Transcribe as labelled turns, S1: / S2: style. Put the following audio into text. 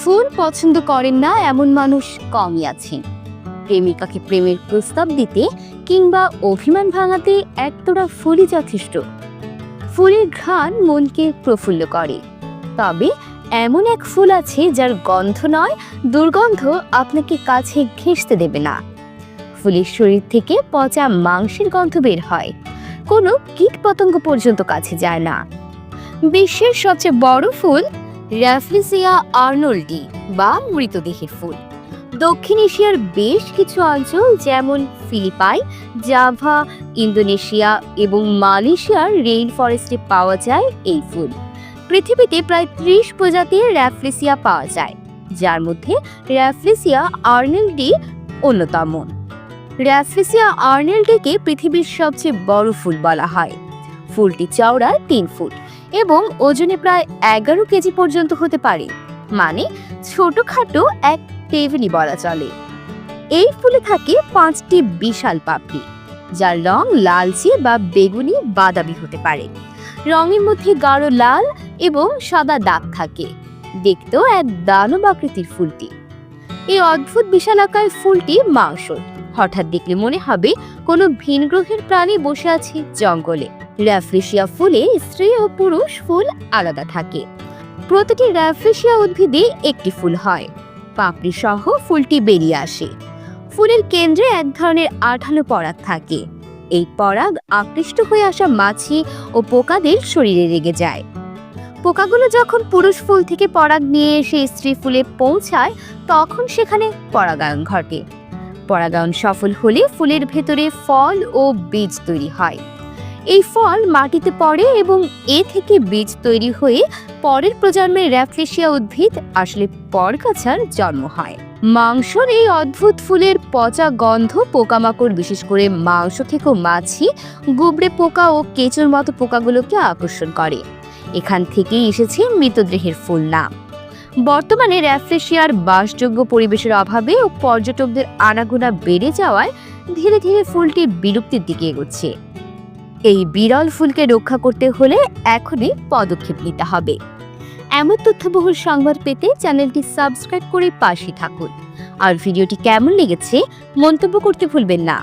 S1: ফুল পছন্দ করেন না এমন মানুষ কমই আছেন। প্রেমিকাকে প্রেমের প্রস্তাব দিতে কিংবা অভিমান ভাঙাতে একতোড়া ফুলই যথেষ্ট। ফুলের ঘ্রাণ মনকে প্রফুল্ল করে। তবে এমন এক ফুল আছে যার গন্ধ নয়, দুর্গন্ধ আপনাকে কাছে ঘেঁষতে দেবে না। ফুলের শরীর থেকে পচা মাংসের গন্ধ বের হয়। কোনো কীট পতঙ্গ পর্যন্ত কাছে যায় না। বিশ্বের সবচেয়ে বড় ফুল র্যাফলিসিয়া আর্নল্ডি বা মৃতদেহের ফুল। দক্ষিণ এশিয়ার বেশ কিছু অঞ্চল যেমন ফিলিপাই, জাভা, ইন্দোনেশিয়া এবং মালয়েশিয়ার রেইন ফরেস্টে পাওয়া যায় এই ফুল। পৃথিবীতে প্রায় ত্রিশ প্রজাতির র্যাফলেসিয়া পাওয়া যায়, যার মধ্যে র্যাফলেসিয়া আর্নেলডি অন্যতম। র্যাফলেসিয়া আর্নেলডিকে পৃথিবীর সবচেয়ে বড় ফুল বলা হয়। ফুলটি চওড়া তিন ফুট। এবং ওজনে প্রায় এগারো কেজি পর্যন্ত হতে পারে। মানে ছোটখাটো এক টেবিলই বলা চলে। এই ফুলে থাকে পাঁচটি বিশাল পাপড়ি, যার রং লালচে বা বেগুনি বাদামি হতে পারে। রঙের মধ্যে গাঢ় লাল এবং সাদা দাগ থাকে। দেখতেও এক দানব আকৃতির ফুলটি। এই অদ্ভুত বিশালাকার ফুলটি মাংস হঠাৎ দেখলে মনে হবে কোনো ভিনগ্রহের প্রাণী বসে আছে জঙ্গলে। র্যাফ্রিসিয়া ফুলে স্ত্রী ও পুরুষ ফুল আলাদা থাকে। প্রতিটি র্যাফ্রিসিয়া উদ্ভিদে একটি ফুল হয়। পাপড়ি সহ ফুলটি বেরিয়ে আসে। ফুলের কেন্দ্রে এক ধরনের আঠালো পরাগ থাকে। এই পরাগ আকৃষ্ট হয়ে আসা মাছি ও পোকাদের শরীরে লেগে যায়। পোকাগুলো যখন পুরুষ ফুল থেকে পরাগ নিয়ে এসে স্ত্রী ফুলে পৌঁছায়, তখন সেখানে পরাগায়ন ঘটে। পরাগায়ন সফল হলে ফুলের ভেতরে ফল ও বীজ তৈরি হয়। এই ফল মাটিতে পড়ে এবং এ থেকে বীজ তৈরি হয়ে পরের প্রজন্মের র্যাফলেশিয়া উদ্ভিদ, আসলে পরগাছার জন্ম হয়। মাংসর এই অদ্ভুত ফুলের পচা গন্ধ পোকামাকড়, বিশেষ করে মাংস থেকেও মাছি, গুবড়ে পোকা ও কেঁচোর মতো পোকাগুলোকে আকর্ষণ করে। এখান থেকেই এসেছে মৃতদেহের ফুল নাম। বর্তমানে র্যাফলেশিয়ার বাসযোগ্য পরিবেশের অভাবে ও পর্যটকদের আনাগোনা বেড়ে যাওয়ায় ধীরে ধীরে ফুলটি বিলুপ্তির দিকে এগোচ্ছে। এই বিরল ফুলকে রক্ষা করতে হলে এখনই পদক্ষেপ নিতে হবে। এমন তথ্যবহুল সংবাদ পেতে চ্যানেলটি সাবস্ক্রাইব করে পাশে থাকুন। আর ভিডিওটি কেমন লেগেছে মন্তব্য করতে ভুলবেন না।